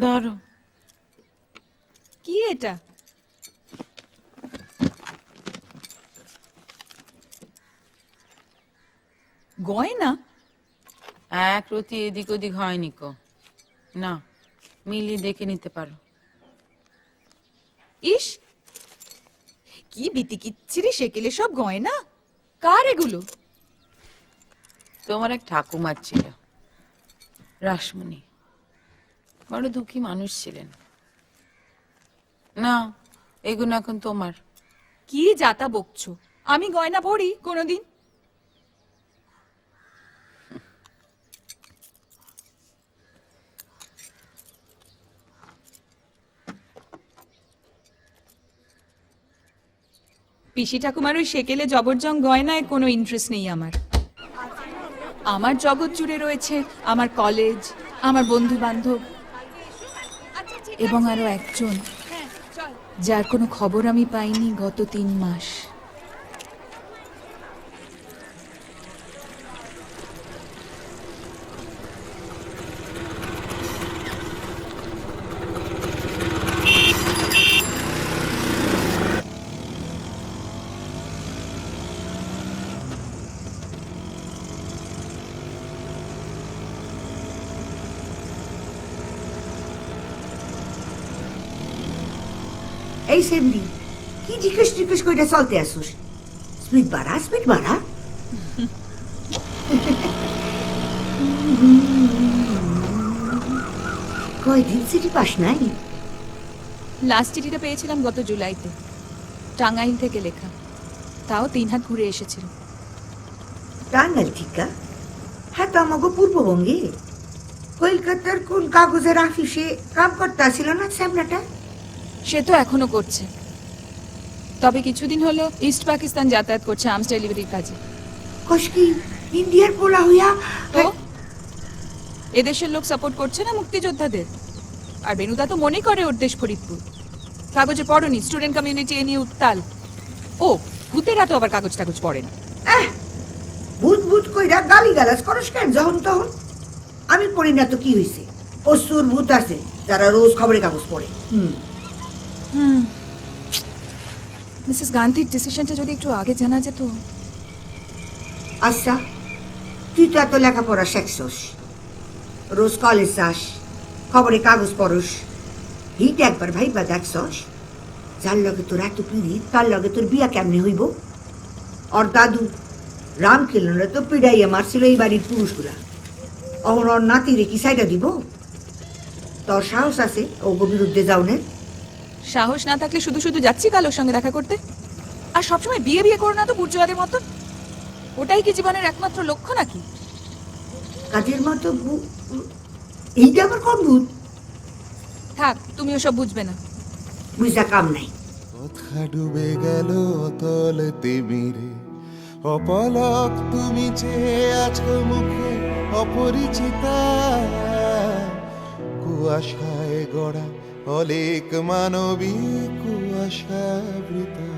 ধরো। কি এটা? গয়না? এক রতি এদিক ওদিক হয়নি কো। না মিলিয়ে দেখে নিতে পারো। ইস! কি বিতিকিচ্ছিরি সেকেলে সব গয়না? কার এগুলো? তোমার এক ঠাকুমার ছিল রাসমণি। বড় দুঃখী মানুষ ছিলেন। না, এগুলো এখন তোমার। কি যাতা বকছো? আমি গয়না পরি কোনোদিন? পিসি ঠাকুমার ওই সেকেলে জবরজং গয়নায় কোনো ইন্টারেস্ট নেই আমার। আমার জগৎ জুড়ে রয়েছে আমার কলেজ আমার বন্ধু বান্ধব এবং আরও একজন যার কোনো খবর আমি পাইনি গত তিন মাস। এই সেমরি কি জিজ্ঞেস জিজ্ঞেস করে চলতে আসুস? স্পিড বাড়া স্পিড বাড়া। কয়দিন সিটি পাস নাই? লাস্ট চিঠিটা পেয়েছিলাম গত জুলাইতে। টাঙ্গাইল থেকে লেখা। তাও তিন হাত ঘুরে এসেছিল। টাঙ্গাল ঠিকা হ্যাঁ তো আমাকে পূর্ববঙ্গে। কলকাতার কোন কাগজের অফিসে কাম করতে আসছিল না স্যামনাটা সে তো এখনও করছে। তবে কিছুদিন হলো ইস্ট পাকিস্তান যাতায়াত করছে আর্মস ডেলিভারির কাজে। কসকি ইন্ডিয়ার পোলা হইয়া তো? এদেশের লোক সাপোর্ট করছে না মুক্তিযোদ্ধাদের? আর বেনুদা তো মনে করে ওর দেশ ফরিদপুর। কাগজে পড়নি স্টুডেন্ট কমিউনিটি এ নিয়ে উত্তাল। ও ভূতেরা তো আবার কাগজ টাগজ পড়ে না। আহ, ভূত ভূত কইরা গালি গালাজ করস কেন যখন তখন? আমি পড়ি না তো কি হইছে? অসুর ভূত আছে যারা রোজ খবরের কাগজ পড়ে। হুম। মিসেস গান্ধীর ডিসিশনটা যদি একটু আগে জানা যেত। আচ্ছা তুই তো এত লেখাপড়া শেখছস। রোজ কলেজ যাস, খবরে কাগজ পড়স হিট একবার ভাইবা দেখছস, যার লগে তোর এত পিড়ি তার লগে তোর বিয়া কেমনে হইব? ওর দাদু রাম খেলনরা তো পিড়াইয়া মারছিল এই বাড়ির পুরুষগুলা। অহন ওর নাতিরে কি সাইডা দিব? তোর সাহস আছে ওগো বিরুদ্ধে যাওনের? সাহস না থাকলে শুধু শুধু যাচ্ছি কালোর সঙ্গে দেখা করতে? আর সবসময় বিয়ে বিয়ে করো না তো বুর্জোয়াদের মতো? ওটাই কি জীবনের একমাত্র লক্ষ্য নাকি? কাজের মতো এইটা আবার কোন ভূত? থাক তুমি ওসব বুঝবে না। বুঝা কাম নাই। কথা ডুবে গেল অতল তিমিরে। অপলক তুমি যে আছো মুখে অপরিচিতা। কুয়াশায় গড়া অলেক মানবী কুয়াশাবৃতা।